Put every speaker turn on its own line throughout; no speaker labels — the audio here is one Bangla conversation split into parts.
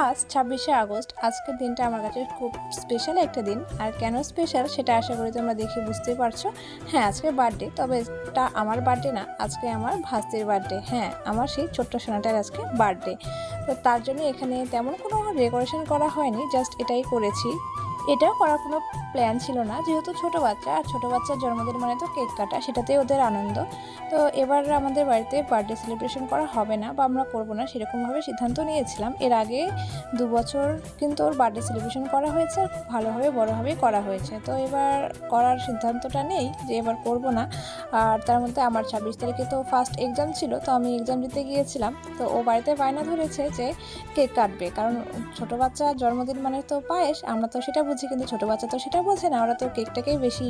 আজ ছাব্বিশে আগস্ট। আজকের দিনটা আমার কাছে খুব স্পেশাল একটা দিন। আর কেন স্পেশাল সেটা আশা করি তোমরা দেখে বুঝতে পারছ। হ্যাঁ আজকে বার্থডে তবে এটা আমার বার্থডে না, আজকে আমার ভাস্তির বার্থডে হ্যাঁ আমার সেই ছোট্ট সোনাটার আজকে বার্থডে তো তার জন্য এখানে তেমন কোনো ডেকোরেশন করা হয়নি জাস্ট এটাই করেছি। এটাও করার কোনো প্ল্যান ছিল না। যেহেতু ছোট বাচ্চা, আর ছোটো বাচ্চার জন্মদিন মানে তো কেক কাটা, সেটাতেই ওদের আনন্দ। তো এবার আমাদের বাড়িতে বার্থডে সেলিব্রেশন করা হবে না বা আমরা করব না সেরকমভাবে সিদ্ধান্ত নিয়েছিলাম। এর আগে দু বছর কিন্তু ওর বার্থডে সেলিব্রেশন করা হয়েছে, আর খুব ভালোভাবে, বড়োভাবেই করা হয়েছে। তো এবার করার সিদ্ধান্তটা নেই যে এবার করব না। আর তার মধ্যে আমার ছাব্বিশ তারিখে তো ফার্স্ট এক্সাম ছিল, তো আমি এক্সাম দিতে গিয়েছিলাম। তো ও বাড়িতে বায়না ধরেছে যে কেক কাটবে। কারণ ছোটো বাচ্চা জন্মদিন মানে তো পায়েস, আমরা তো সেটা বুঝি, কিন্তু ছোটো বাচ্চা তো সেটা বোঝে না, ওরা তো কেকটাকেই বেশি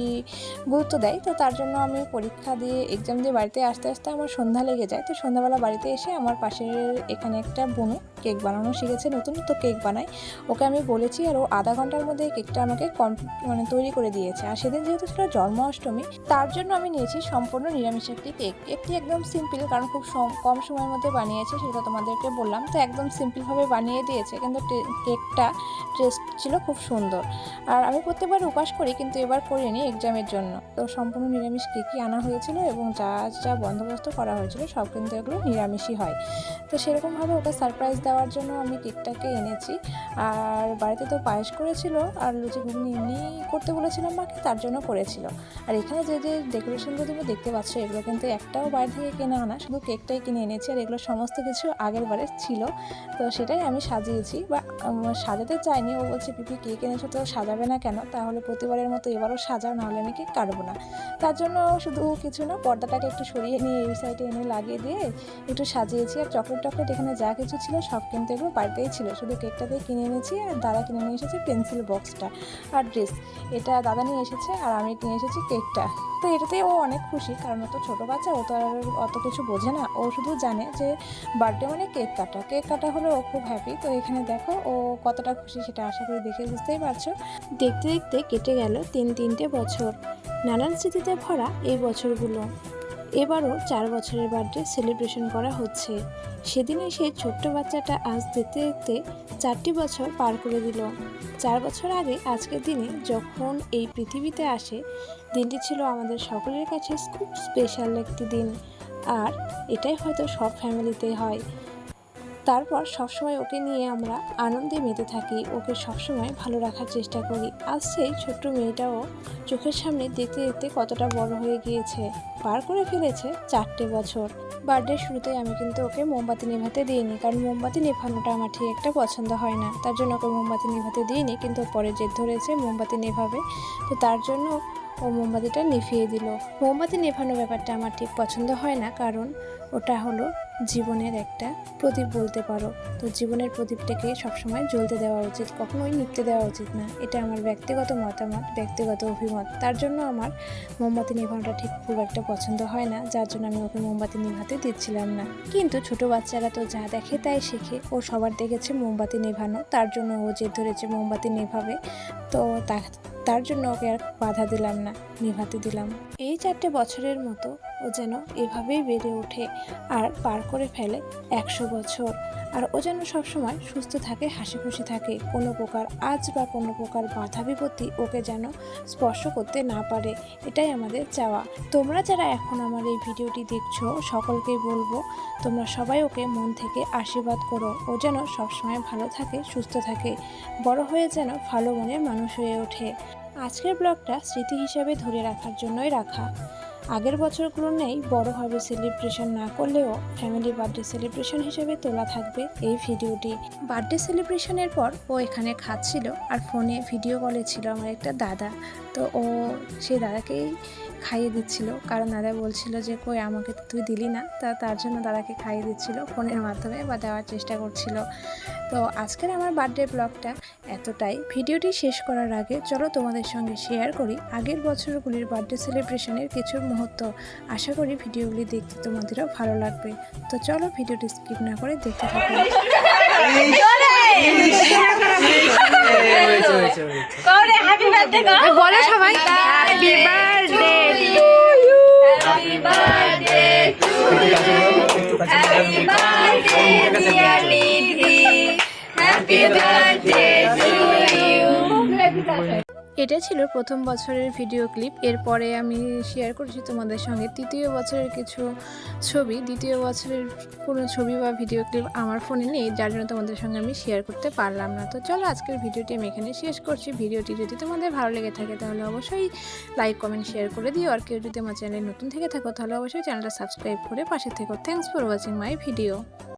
গুরুত্ব দেয়, তো তার জন্য আমি পরীক্ষা দিয়ে এক্সাম দিয়ে বাড়িতে আসতে আসতে আমার সন্ধ্যা লেগে যায়, তো সন্ধ্যাবেলা বাড়িতে এসে আমার পাশের এখানে একটা বোনু কেক বানানো শিখেছে, নতুন তো কেক বানায়, ওকে আমি বলেছি আর ও আধা ঘণ্টার মধ্যে কেকটা আমাকে কম মানে তৈরি করে দিয়েছে, আর সেদিন যেহেতু ছিল জন্মাষ্টমী, তার জন্য আমি নিয়েছি সম্পূর্ণ নিরামিষ একটি কেক কেকটি একদম সিম্পল কারণ খুব কম সময়ের মধ্যে বানিয়েছে, সেটা তোমাদেরকে বললাম, তো একদম সিম্পলভাবে বানিয়ে দিয়েছে, কিন্তু কেকটা টেস্ট ছিল খুব সুন্দর, আর আমি প্রত্যেকবার উপাস করি, কিন্তু এবার করিনি এক্সামের জন্য। তো সম্পূর্ণ নিরামিষ কী কী আনা হয়েছিল এবং যা যা বন্দোবস্ত করা হয়েছিল, সব কিন্তু এগুলো নিরামিষই হয়। তো সেরকমভাবে ওকে সারপ্রাইজ দেওয়ার জন্য আমি কেকটাকে এনেছি। আর বাড়িতে তো পায়েস করেছিল, আর লুচি ঘুগনি এমনি করতে বলেছিলাম মাকে, তার জন্য করেছিল। আর এখানে যে যে ডেকোরেশনগুলো তুমি দেখতে পাচ্ছ, এগুলো কিন্তু একটাও বাইরে থেকে কেনা আনা, শুধু কেকটাই কিনে এনেছি, আর এগুলো সমস্ত কিছু আগের বারে ছিল। তো সেটাই আমি সাজিয়েছি, বা সাজাতে চাইনি। ও বলছে, পিপি, কেক এনেছো তো সাজাবে না কেন? তাহলে প্রতিবারের মতো এবারও সাজাও, নাহলে আমি কেক কাটবো না। তার জন্য শুধু কিছু না, পর্দাটাকে একটু সরিয়ে নিয়ে এই সাইডে এনে লাগিয়ে দিয়ে একটু সাজিয়েছি। আর চকলেট টকলেট এখানে যা কিছু ছিল সব কিন্তু এগুলো বাড়িতেই ছিল। শুধু কেকটাতেই কিনে এনেছি আর দাদা কিনে নিয়ে এসেছে পেন্সিল বক্সটা আর ড্রেস এটা দাদা নিয়ে এসেছে আর আমি নিয়ে এসেছি কেকটা তো এটাতেই ও অনেক খুশি, কারণ ও তো ছোটো বাচ্চা, ও তো আর অত কিছু বোঝে না। ও শুধু জানে যে বার্থডে মানে কেক কাটা। কেক কাটা হলে ও খুব হ্যাপি তো এখানে দেখো ও কতটা খুশি সেটা আশা করি দেখে বুঝতেই পারছ। দেখতে দেখতে কেটে গেল তিন তিনটে বছর। নানান স্মৃতিতে ভরা এই বছরগুলো। এবারও চার বছরের বার্থডে সেলিব্রেশন করা হচ্ছে। সেদিনে সেই ছোট্ট বাচ্চাটা আজ দেখতে দেখতে চারটি বছর পার করে দিল। চার বছর আগে আজকের দিনে যখন এই পৃথিবীতে আসে, দিনটি ছিল আমাদের সকলের কাছে খুব স্পেশাল একটি দিন। আর এটাই হয়তো সব ফ্যামিলিতে হয়। তারপর সবসময় ওকে নিয়ে আমরা আনন্দে মেতে থাকি, ওকে সবসময় ভালো রাখার চেষ্টা করি। আজ সেই ছোট্ট মেয়েটাও চোখের সামনে দেখতে দেখতে কতটা বড় হয়ে গিয়েছে। পার করে ফেলেছে চারটে বছর। বার্থডে শুরুতেই আমি কিন্তু ওকে মোমবাতি নেভাতে দিইনি, কারণ মোমবাতি নেভানোটা আমার ঠিক একটা পছন্দ হয় না। তার জন্য ওকে মোমবাতি নেভাতে দিইনি, কিন্তু পরে জেদ ধরেছে মোমবাতি নেভাবে। তো তার জন্য ও মোমবাতিটা নিভিয়ে দিল। মোমবাতি নেভানো ব্যাপারটা আমার ঠিক পছন্দ হয় না, কারণ ওটা হলো জীবনের একটা প্রদীপ বলতে পারো। তো জীবনের প্রদীপটাকে সবসময় জ্বলতে দেওয়া উচিত, কখনোই নিপতে দেওয়া উচিত না। এটা আমার ব্যক্তিগত মতামত, ব্যক্তিগত অভিমত। তার জন্য আমার মোমবাতি নিভানোটা ঠিক খুব একটা পছন্দ হয় না, যার জন্য আমি ওকে মোমবাতি নিভাতে দিচ্ছিলাম না। কিন্তু ছোট বাচ্চারা তো যা দেখে তাই শেখে। ও সবার দেখেছে মোমবাতি নেভানো, তার জন্য ও জেদ ধরেছে মোমবাতি নেভাবে তা- তার জন্য ওকে আর বাধা দিলাম না, নিভাতে দিলাম। এই চারটে বছরের মতো ও যেন এভাবেই বেড়ে ওঠে আর পার করে ফেলে একশো বছর। আর ও যেন সবসময় সুস্থ থাকে হাসি খুশি থাকে। কোনো প্রকার আজ বা কোনো প্রকার বাধা বিপত্তি ওকে যেন স্পর্শ করতে না পারে, এটাই আমাদের চাওয়া। তোমরা যারা এখন আমার এই ভিডিওটি দেখছ সকলকেই বলব, তোমরা সবাই ওকে মন থেকে আশীর্বাদ করো। ও যেন সবসময় ভালো থাকে, সুস্থ থাকে, বড় হয়ে যেন ভালো মনের মানুষ হয়ে ওঠে। আজকের ব্লগটা স্মৃতি হিসাবে ধরে রাখার জন্যই রাখা। আগের বছরগুলো নেই বড়োভাবে সেলিব্রেশন না করলেও ফ্যামিলি বার্থডে সেলিব্রেশন হিসেবে তোলা থাকবে এই ভিডিওটি। বার্থডে সেলিব্রেশনের পর ও এখানে খাচ্ছিল আর ফোনে ভিডিও কলে ছিল আমার একটা দাদা। তো ও সেই দাদাকেই খাইয়ে দিচ্ছিল কারণ দাদা বলছিল যে কই আমাকে তো তুই দিলি না তা তার জন্য দাদাকে খাইয়ে দিচ্ছিল ফোনের মাধ্যমে বা দেওয়ার চেষ্টা করছিল তো আজকের আমার বার্থডে ব্লগটা এতটাই ভিডিওটি শেষ করার আগে চলো তোমাদের সঙ্গে শেয়ার করি আগের বছরগুলির বার্থডে সেলিব্রেশনের কিছু মুহূর্ত আশা করি ভিডিওগুলি দেখতে তোমাদেরও ভালো লাগবে তো চলো ভিডিওটি স্কিপ না করে দেখতে থাকো
করে হ্যাপি বার্থডে গো
বলো সবাই happy birthday to you
happy birthday to you happy birthday dear Nidhi happy Happy birthday to you.
এটা ছিল প্রথম বছরের ভিডিও ক্লিপ। এরপরে আমি শেয়ার করেছি তোমাদের সঙ্গে। তৃতীয় বছরের কিছু ছবি, দ্বিতীয় বছরের কোনো ছবি বা ভিডিও ক্লিপ আমার ফোনে নেই, যার জন্য তোমাদের সঙ্গে আমি শেয়ার করতে পারলাম না। তো চলো আজকের ভিডিওটি আমি এখানে শেষ করছি। ভিডিওটি যদি তোমাদের ভালো লেগে থাকে তাহলে অবশ্যই লাইক কমেন্ট শেয়ার করে দিও। আর কেউ যদি আমার চ্যানেলে নতুন থেকে থাকো তাহলে অবশ্যই চ্যানেলটা সাবস্ক্রাইব করে পাশে থেকো। Thanks for watching my video